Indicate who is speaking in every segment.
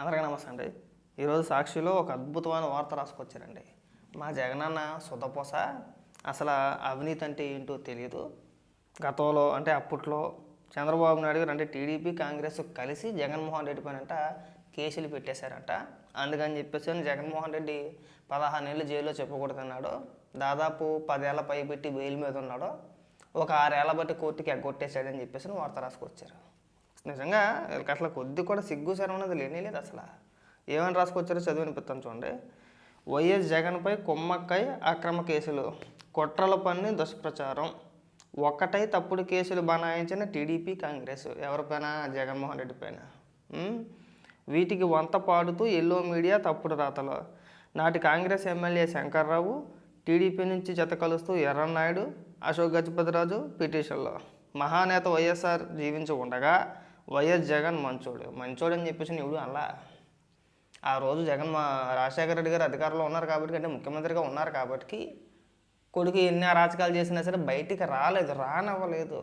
Speaker 1: అందరికీ నమస్తే అండి. ఈరోజు సాక్షిలో ఒక అద్భుతమైన వార్త రాసుకొచ్చారండి. మా జగనన్న సుధపోస అసలు అవినీతి అంటే ఏంటో తెలియదు గతంలో అంటే అప్పట్లో చంద్రబాబు నాయుడు గారు అంటే టీడీపీ కాంగ్రెస్ కలిసి జగన్మోహన్ రెడ్డి పైన కేసులు పెట్టేశారంట. అందుకని చెప్పేసి జగన్మోహన్ రెడ్డి పదహారు నెలలు జైల్లో చెప్పకూడదన్నాడు. దాదాపు పదేళ్ళ పై పెట్టి బెయిల్ మీద ఉన్నాడు. ఒక ఆరేళ్ళ బట్టి కోర్టుకి ఎగ్గొట్టేశాడని చెప్పేసి వార్త రాసుకొచ్చారు. నిజంగా వీళ్ళకి అసలు కొద్ది కూడా సిగ్గు శరం అనేది లేని లేదు అసలు. ఏమని రాసుకొచ్చారో చదివి అనిపిస్తాను చూడండి. వైఎస్ జగన్పై కొమ్మక్కై అక్రమ కేసులు కుట్రల పన్ని దుష్ప్రచారం ఒక్కటై తప్పుడు కేసులు బనాయించిన టీడీపీ కాంగ్రెస్. ఎవరిపైన జగన్మోహన్ రెడ్డి పైన? వీటికి వంత పాడుతూ ఎల్లో మీడియా తప్పుడు రాతలు. నాటి కాంగ్రెస్ ఎమ్మెల్యే శంకర్రావు టీడీపీ నుంచి జత కలుస్తూ ఎర్రన్నాయుడు అశోక్ గజపతిరాజు పిటిషన్లో. మహానేత వైఎస్ఆర్ జీవించి ఉండగా వైఎస్ జగన్ మంచోడు. మంచోడు అని చెప్పేసి ఎవడు అలా ఆ రోజు జగన్ మా రాజశేఖర రెడ్డి గారు అధికారంలో ఉన్నారు కాబట్టి అంటే ముఖ్యమంత్రిగా ఉన్నారు కాబట్టి కొడుకు ఎన్ని అరాచకాలు చేసినా సరే బయటికి రాలేదు రానవ్వలేదు.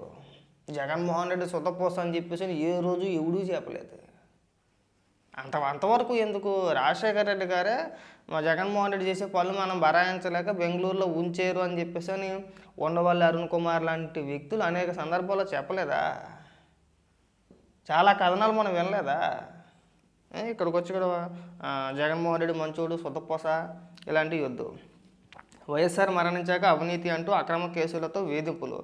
Speaker 1: జగన్మోహన్ రెడ్డి సుతపోస అని చెప్పేసి ఏ రోజు ఎవడూ చెప్పలేదు. అంత అంతవరకు ఎందుకు? రాజశేఖర రెడ్డి గారే మా జగన్మోహన్ రెడ్డి చేసే పనులు మనం బరాయించలేక బెంగళూరులో ఉంచేరు అని చెప్పేసి అని ఉండవల్లి అరుణ్ కుమార్ లాంటి వ్యక్తులు అనేక సందర్భాల్లో చెప్పలేదా? చాలా కథనాలు మనం వినలేదా? ఇక్కడికి వచ్చి కూడా జగన్మోహన్ రెడ్డి మంచోడు సుతపోస ఇలాంటివి వద్దు. వైఎస్ఆర్ మరణించాక అవినీతి అంటూ అక్రమ కేసులతో వేధింపులు.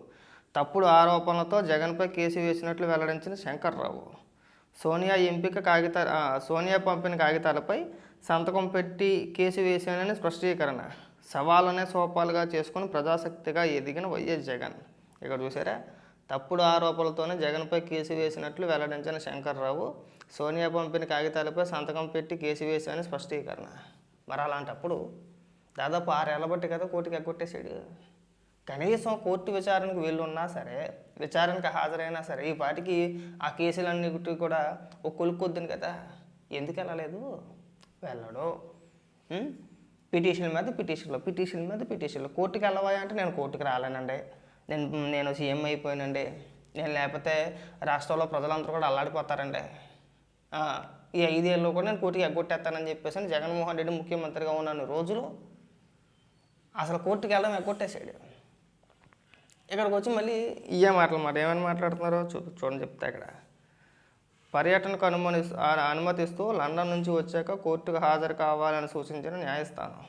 Speaker 1: తప్పుడు ఆరోపణలతో జగన్పై కేసు వేసినట్లు వెల్లడించిన శంకర్రావు. సోనియా ఎంపిక కాగిత సోనియా పంపిన కాగితాలపై సంతకం పెట్టి కేసు వేశానని స్పష్టీకరణ. సవాళ్ళనే సోపాలుగా చేసుకుని ప్రజాశక్తిగా ఎదిగిన వైఎస్ జగన్. ఇక్కడ చూసారా? తప్పుడు ఆరోపణలతోనే జగన్పై కేసు వేసినట్లు వెల్లడించిన శంకర్రావు సోనియా పంపిన కాగితాలపై సంతకం పెట్టి కేసు వేశానని స్పష్టీకరణ. మరి అలాంటప్పుడు దాదాపు ఆరేళ్ళ బట్టి కదా కోర్టుకి ఎగ్గొట్టేశాడు. కనీసం కోర్టు విచారణకు వెళ్ళున్నా సరే విచారణకు హాజరైనా సరే ఈ పాటికి ఆ కేసులన్నిటి కూడా ఒక కొలుక్కొద్దును కదా. ఎందుకు వెళ్ళలేదు? వెళ్ళడు. పిటిషన్ మీద పిటిషన్లో పిటిషన్ మీద పిటిషన్లో. కోర్టుకి వెళ్ళవా అంటే నేను కోర్టుకి రాలేనండి. నేను నేను సీఎం అయిపోయానండి. నేను లేకపోతే రాష్ట్రంలో ప్రజలందరూ కూడా అల్లాడిపోతారండి. ఈ ఐదేళ్ళు కూడా నేను కోర్టుకి ఎగ్గొట్టేస్తానని చెప్పేసి జగన్మోహన్ రెడ్డి ముఖ్యమంత్రిగా ఉన్నాను. రోజులు అసలు కోర్టుకి వెళ్ళడం ఎగ్గొట్టేశాడు. ఇక్కడికి వచ్చి మళ్ళీ ఇయ్యే మాటలు మాట ఏమని మాట్లాడుతున్నారో చూ చూడండి చెప్తే ఇక్కడ. పర్యటనకు అనుమతి అనుమతిస్తూ లండన్ నుంచి వచ్చాక కోర్టుకు హాజరు కావాలని సూచించిన న్యాయస్థానం.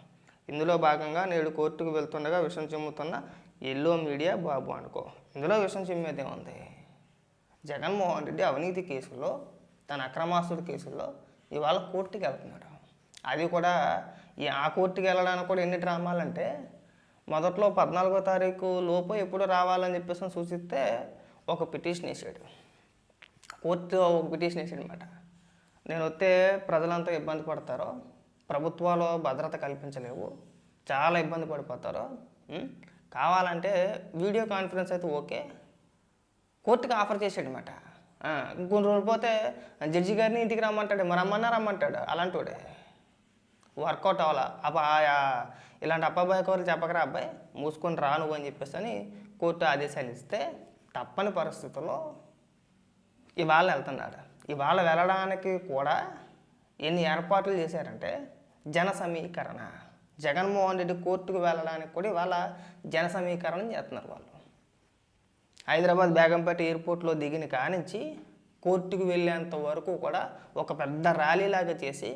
Speaker 1: ఇందులో భాగంగా నేడు కోర్టుకు వెళ్తుండగా విషం చెమ్ముతున్న ఎల్లో మీడియా బాబు అనుకో. ఇందులో విషయం చిమ్మేదే ఉంది. జగన్మోహన్ రెడ్డి అవినీతి కేసుల్లో తన అక్రమాస్తుడు కేసుల్లో ఇవాళ కోర్టుకి వెళ్తున్నాడు. అది కూడా ఈ ఆ కోర్టుకి వెళ్ళడానికి కూడా ఎన్ని డ్రామాలంటే మొదట్లో పద్నాలుగో తారీఖు లోపు ఎప్పుడు రావాలని చెప్పేసి సూచిస్తే ఒక పిటిషన్ వేసాడు. కోర్టు ఒక పిటిషన్ వేసాడు అనమాట నేను వస్తే ప్రజలంతా ఇబ్బంది పడతారో ప్రభుత్వాలు భద్రత కల్పించలేవు చాలా ఇబ్బంది పడిపోతారు కావాలంటే వీడియో కాన్ఫరెన్స్ అయితే ఓకే. కోర్టుకి ఆఫర్ చేసాడనమాట అనమాట రోజులు పోతే జడ్జి గారిని ఇంటికి రమ్మంటాడు మరి రమ్మన్నా రమ్మంటాడు అలాంటివాడే వర్కౌట్ అవ్వాలా? అబ్బా ఇలాంటి అబ్బాయి కోరి చెప్పకరా అబ్బాయి? మూసుకొని రా నువ్వు అని చెప్పేసి అని కోర్టు ఆదేశాలు ఇస్తే తప్పని పరిస్థితుల్లో ఇవాళ వెళ్తున్నాడు. ఇవాళ వెళ్ళడానికి కూడా ఎన్ని ఏర్పాట్లు చేశారంటే జన సమీకరణ. జగన్మోహన్ రెడ్డి కోర్టుకు వెళ్ళడానికి కూడా ఇవాళ జన సమీకరణ చేస్తున్నారు వాళ్ళు. హైదరాబాద్ బేగంపేట ఎయిర్పోర్ట్లో దిగిన కానించి కోర్టుకు వెళ్ళేంత వరకు కూడా ఒక పెద్ద ర్యాలీలాగా చేసి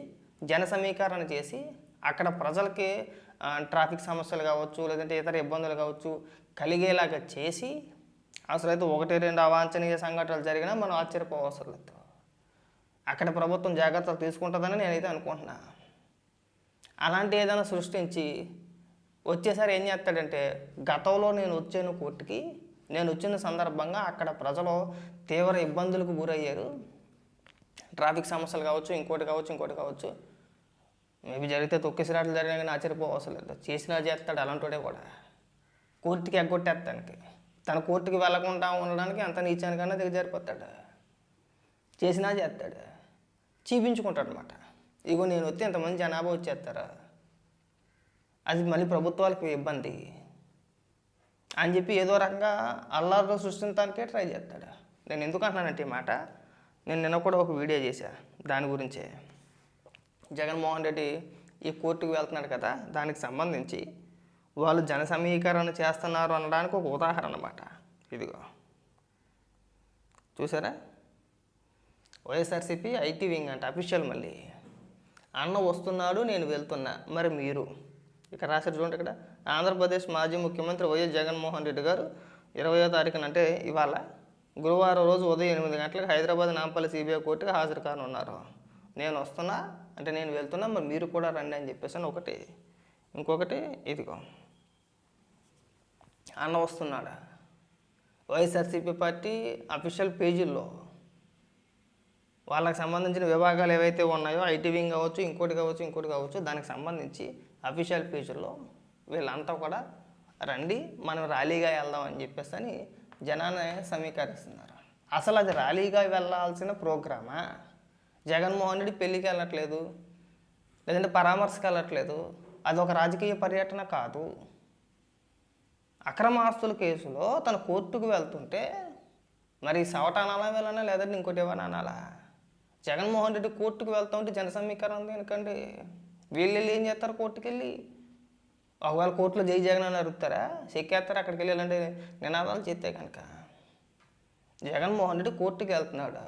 Speaker 1: జన సమీకరణ చేసి అక్కడ ప్రజలకి ట్రాఫిక్ సమస్యలు కావచ్చు లేదంటే ఇతర ఇబ్బందులు కావచ్చు కలిగేలాగా చేసి అసలైతే ఒకటి రెండు అవాంఛనీయ సంఘటనలు జరిగినా మనం ఆశ్చర్యపోవసరం లేదు. అక్కడ ప్రభుత్వం జాగ్రత్తలు తీసుకుంటుందని నేనైతే అనుకుంటున్నాను అలాంటి ఏదైనా సృష్టించి వచ్చేసారి ఏం చేస్తాడంటే గతంలో నేను వచ్చాను కోర్టుకి నేను వచ్చిన సందర్భంగా అక్కడ ప్రజలు తీవ్ర ఇబ్బందులకు గురయ్యారు. ట్రాఫిక్ సమస్యలు కావచ్చు ఇంకోటి కావచ్చు ఇంకోటి కావచ్చు. మేబీ జరిగితే తొక్కిసిరాట్లు జరిగినా కానీ ఆశ్చర్యపోవసరం లేదు. చేసినా చేస్తాడు అలాంటి కూడా. కోర్టుకి ఎగ్గొట్టేస్తానికి తన కోర్టుకి వెళ్ళకుండా ఉండడానికి అంత నీచానికన్నా దిగజారిపోతాడు. చేసినా చేస్తాడు. చూపించుకుంటాడు అనమాట ఇగో నేను వస్తే ఇంతమంది జనాభా వచ్చేస్తారా? అది మళ్ళీ ప్రభుత్వాలకు ఇబ్బంది. అని చెప్పి ఏదో రకంగా అల్లారులో సృష్టించడానికే ట్రై చేస్తాడు? నేను ఎందుకు అంటున్నానంటే ఈ మాట? నేను నిన్న కూడా ఒక వీడియో చేశా దాని గురించే. జగన్మోహన్ రెడ్డి ఈ కోర్టుకు వెళ్తున్నాడు కదా దానికి సంబంధించి వాళ్ళు జన సమీకరణ చేస్తున్నారు అనడానికి ఒక ఉదాహరణ అన్నమాట. ఇదిగో. చూసారా వైఎస్ఆర్సీపీ ఐటీ వింగ్ అంట అఫీషియల్ మళ్ళీ. అన్న వస్తున్నాడు నేను వెళ్తున్నా. మరి మీరు? ఇక్కడ రాశారు చూడండి ఇక్కడ. ఆంధ్రప్రదేశ్ మాజీ ముఖ్యమంత్రి వైఎస్ జగన్మోహన్ రెడ్డి గారు ఇరవయో తారీఖున అంటే ఇవాళ గురువారం రోజు ఉదయం ఎనిమిది గంటలకు హైదరాబాద్ నాంపల్లి సిబిఐ కోర్టుకి హాజరు కానున్నారు. నేను వస్తున్నా అంటే నేను వెళ్తున్నా మరి మీరు కూడా రండి అని చెప్పేసి అని ఒకటి. ఇంకొకటి ఇదిగో. అన్న వస్తున్నాడా? వైఎస్ఆర్సీపీ పార్టీ అఫీషియల్ పేజీల్లో వాళ్ళకి సంబంధించిన విభాగాలు ఏవైతే ఉన్నాయో ఐటీ వింగ్ కావచ్చు ఇంకోటి కావచ్చు ఇంకోటి కావచ్చు దానికి సంబంధించి అఫీషియల్ పేజీలో వీళ్ళంతా కూడా రండి మనం ర్యాలీగా వెళ్దాం అని చెప్పేసి అని జనాన్ని సమీకరిస్తున్నారు. అసలు అది ర్యాలీగా వెళ్ళాల్సిన ప్రోగ్రామా? జగన్మోహన్ రెడ్డి పెళ్ళికి వెళ్ళట్లేదు లేదంటే పరామర్శకు వెళ్ళట్లేదు అది ఒక రాజకీయ పర్యటన కాదు. అక్రమ ఆస్తుల కేసులో తన కోర్టుకు వెళ్తుంటే మరి సవట అనాలా వెళ్ళాలా లేదంటే ఇంకోటి ఏమైనా అనాలా? జగన్మోహన్ రెడ్డి కోర్టుకు వెళ్తా ఉంటే జన సమీకరణ ఎందుకండి వీళ్ళు వెళ్ళి ఏం చేస్తారు కోర్టుకు వెళ్ళి ఒకవేళ కోర్టులో జై జగన్ అని అడుగుతారా చెక్కేస్తారు? అక్కడికి వెళ్ళి ఇలాంటి నినాదాలు చేస్తే కనుక. జగన్మోహన్ రెడ్డి కోర్టుకి వెళ్తున్నాడు?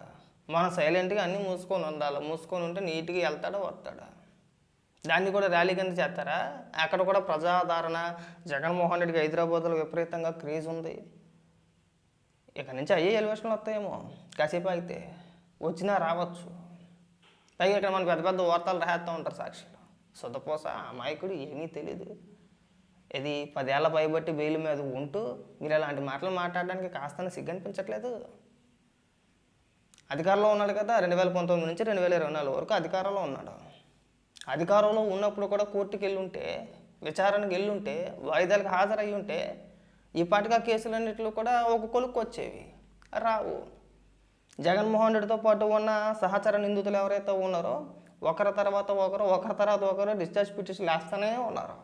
Speaker 1: మనం సైలెంట్గా అన్నీ మూసుకొని ఉండాలి? మూసుకొని ఉంటే నీట్గా వెళ్తాడా వస్తాడా? దాన్ని కూడా ర్యాలీ కింద చేస్తారా? అక్కడ కూడా ప్రజాదరణ. జగన్మోహన్ రెడ్డికి హైదరాబాద్లో విపరీతంగా క్రేజ్ ఉంది. ఇక నుంచి అయ్యే ఎలివేషన్లు వస్తాయేమో. కాసేపు ఆగితే. వచ్చినా రావచ్చు. పైగా ఇక్కడ మన పెద్ద పెద్ద వార్తలు రాస్తూ ఉంటారు సాక్షులు సుతపోస అమాయకుడు ఏమీ తెలియదు ఇది పదేళ్ళ పైబట్టి బెయిల్ మీద ఉంటూ మీరు ఇలాంటి మాటలు మాట్లాడడానికి కాస్త సిగ్గనిపించట్లేదు అధికారంలో ఉన్నాడు కదా రెండు వేల పంతొమ్మిది నుంచి రెండు వేల ఇరవై నాలుగు వరకు అధికారంలో ఉన్నాడు. అధికారంలో ఉన్నప్పుడు కూడా కోర్టుకి వెళ్ళి ఉంటే విచారణకు వెళ్ళుంటే వాయిదాలకు హాజరయ్యి ఉంటే ఈ పాటిగా కేసులన్నింటిలో కూడా ఒక కొలుక్కు వచ్చేవి. రావు. జగన్మోహన్ రెడ్డితో పాటు ఉన్న సహచర నిందితులు ఎవరైతే ఉన్నారో ఒకరి తర్వాత ఒకరు ఒకరి తర్వాత ఒకరు డిశ్చార్జ్ పిటిషన్ వేస్తూనే ఉన్నారు.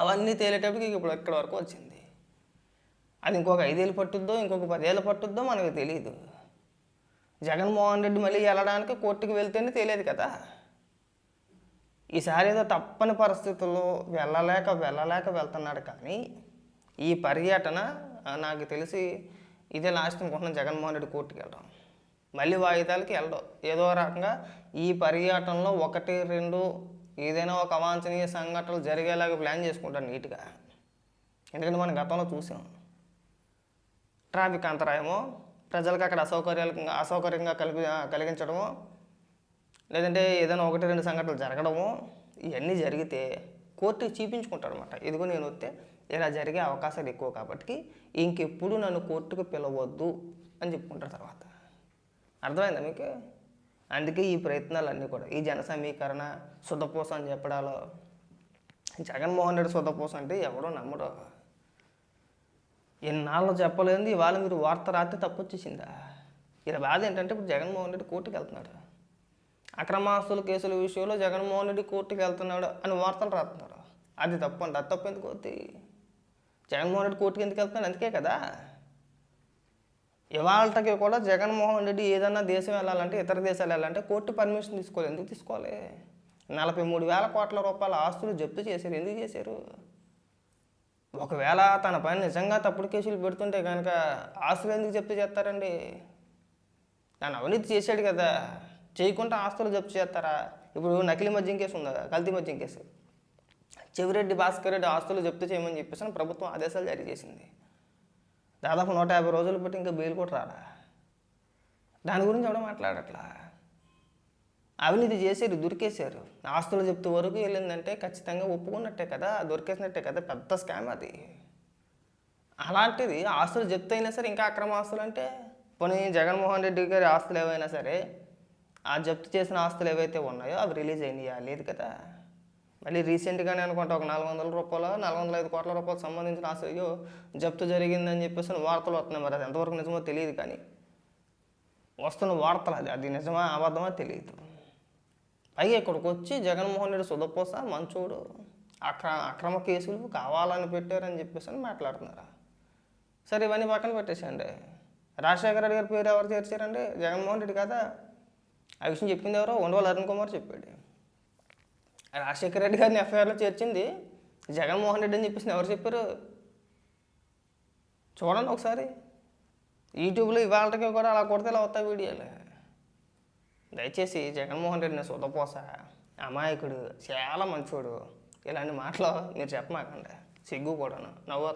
Speaker 1: అవన్నీ తేలేటప్పటికి ఇప్పుడు ఇక్కడ వరకు వచ్చింది. అది ఇంకొక ఐదేళ్ళు పట్టుద్దో ఇంకొక పదేళ్ళు పట్టుద్దో మనకు తెలియదు జగన్మోహన్ రెడ్డి మళ్ళీ వెళ్ళడానికి కోర్టుకు వెళ్తేనే తెలియదు కదా. ఈసారి ఏదో తప్పని పరిస్థితుల్లో వెళ్ళలేక వెళ్ళలేక వెళ్తున్నాడు కానీ ఈ పర్యటన నాకు తెలిసి ఇదే లాస్ట్ అనుకుంటున్నాను జగన్మోహన్ రెడ్డి కోర్టుకి వెళ్ళడం. మళ్ళీ వాయిదాలకి వెళ్ళడం. ఏదో రకంగా ఈ పర్యటనలో ఒకటి రెండు ఏదైనా ఒక అవాంఛనీయ సంఘటనలు జరిగేలాగా ప్లాన్ చేసుకుంటాను నీట్గా. ఎందుకంటే మనం గతంలో చూసాం. ట్రాఫిక్ అంతరాయమో ప్రజలకు అక్కడ అసౌకర్యాలు అసౌకర్యంగా కలిపి కలిగించడము లేదంటే ఏదైనా ఒకటి రెండు సంఘటనలు జరగడము ఇవన్నీ జరిగితే కోర్టుకి చూపించుకుంటాడు అనమాట ఇదిగో నేను వస్తే ఇలా జరిగే అవకాశాలు ఎక్కువ కాబట్టి ఇంకెప్పుడు నన్ను కోర్టుకు పిలవద్దు అని చెప్పుకుంటారు తర్వాత. అర్థమైందా మీకు? అందుకే ఈ ప్రయత్నాలన్నీ కూడా ఈ జన సమీకరణ శుద్ధపూస అని చెప్పడాలో. జగన్మోహన్ రెడ్డి శుద్ధపూస అంటే ఎవడో నమ్మడు ఎన్నాళ్ళు చెప్పలేదు ఇవాళ మీరు వార్త రాత్రి తప్పొచ్చేసిందా? ఇలా బాధ ఏంటంటే ఇప్పుడు జగన్మోహన్ రెడ్డి కోర్టుకి వెళ్తున్నాడు. అక్రమాస్తుల కేసుల విషయంలో జగన్మోహన్ రెడ్డి కోర్టుకి వెళ్తున్నాడు అని వార్తలు రాస్తున్నారు. అది తప్పండి అది తప్పు ఎందుకు అవుతుంది జగన్మోహన్ రెడ్డి కోర్టుకి ఎందుకు వెళ్తున్నాడు? అందుకే కదా. ఇవాళకి కూడా జగన్మోహన్ రెడ్డి ఏదన్నా దేశం వెళ్ళాలంటే ఇతర దేశాలు వెళ్ళాలంటే కోర్టు పర్మిషన్ తీసుకోవాలి ఎందుకు తీసుకోవాలి? నలభై మూడు వేల కోట్ల రూపాయల ఆస్తులు జప్తు చేశారు. ఎందుకు చేశారు? ఒకవేళ తన పైన నిజంగా తప్పుడు కేసులు పెడుతుంటే కనుక ఆస్తులు ఎందుకు జప్తు చేస్తారండి? తను అవినీతి చేశాడు కదా. చేయకుండా ఆస్తులు జప్తు చేస్తారా? ఇప్పుడు నకిలీ మద్యం కేసు ఉందా? కల్తీ మద్యం కేసు. చెవిరెడ్డి భాస్కర్ రెడ్డి ఆస్తులు జప్తు చేయమని చెప్పేసి ప్రభుత్వం ఆదేశాలు జారీ చేసింది. దాదాపు నూట యాభై రోజులు పాటు ఇంకా బెయిల్ కూడా రాడా దాని గురించి ఎవడో మాట్లాడట్లా? అవినీతి చేశారు దొరికేశారు. ఆస్తులు చెప్తూ వరకు వెళ్ళిందంటే ఖచ్చితంగా ఒప్పుకున్నట్టే కదా దొరికేసినట్టే కదా పెద్ద స్కామ్ అది. అలాంటిది ఆస్తులు జప్తు అయినా సరే ఇంకా అక్రమ ఆస్తులు అంటే పోనీ జగన్మోహన్ రెడ్డి గారి ఆస్తులు ఏవైనా సరే ఆ జప్తు చేసిన ఆస్తులు ఏవైతే ఉన్నాయో అవి రిలీజ్ అయినాయా? లేదు కదా. మళ్ళీ రీసెంట్గానే అనుకుంటా ఒక నాలుగు వందల రూపాయలు నాలుగు వందల ఐదు కోట్ల రూపాయలకు సంబంధించిన ఆస్తులు జప్తు జరిగిందని చెప్పేసి వార్తలు వస్తున్నాయి మరి అది ఎంతవరకు నిజమో తెలియదు కానీ. వస్తున్న వార్తలు అది అది నిజమా అబద్ధమా తెలియదు. పైగా ఇక్కడికి వచ్చి జగన్మోహన్ రెడ్డి సుధపోస మంచోడు అక్ర అక్రమ కేసులు కావాలని పెట్టారని చెప్పేసి అని మాట్లాడుతున్నారు. సరే ఇవన్నీ పక్కన పెట్టేసండి రాజశేఖర రెడ్డి గారి పేరు ఎవరు చేర్చారండి? జగన్మోహన్ రెడ్డి కదా? ఆ విషయం చెప్పింది ఎవరో? ఉండవల్లి అరుణ్ కుమార్ చెప్పాడు. రాజశేఖర రెడ్డి గారిని ఎఫ్ఐఆర్లో చేర్చింది. జగన్మోహన్ రెడ్డి అని చెప్పేసి ఎవరు చెప్పారు? చూడండి ఒకసారి. యూట్యూబ్లో ఇవాళకి కూడా అలా కొడితే ఇలా వస్తాయి వీడియోలు. దయచేసి జగన్మోహన్ రెడ్డిని సుధపోస అమాయకుడు చాలా మంచోడు. ఇలాంటి మాటలు మీరు చెప్పమాకండి. సిగ్గు కూడాను నవ్వు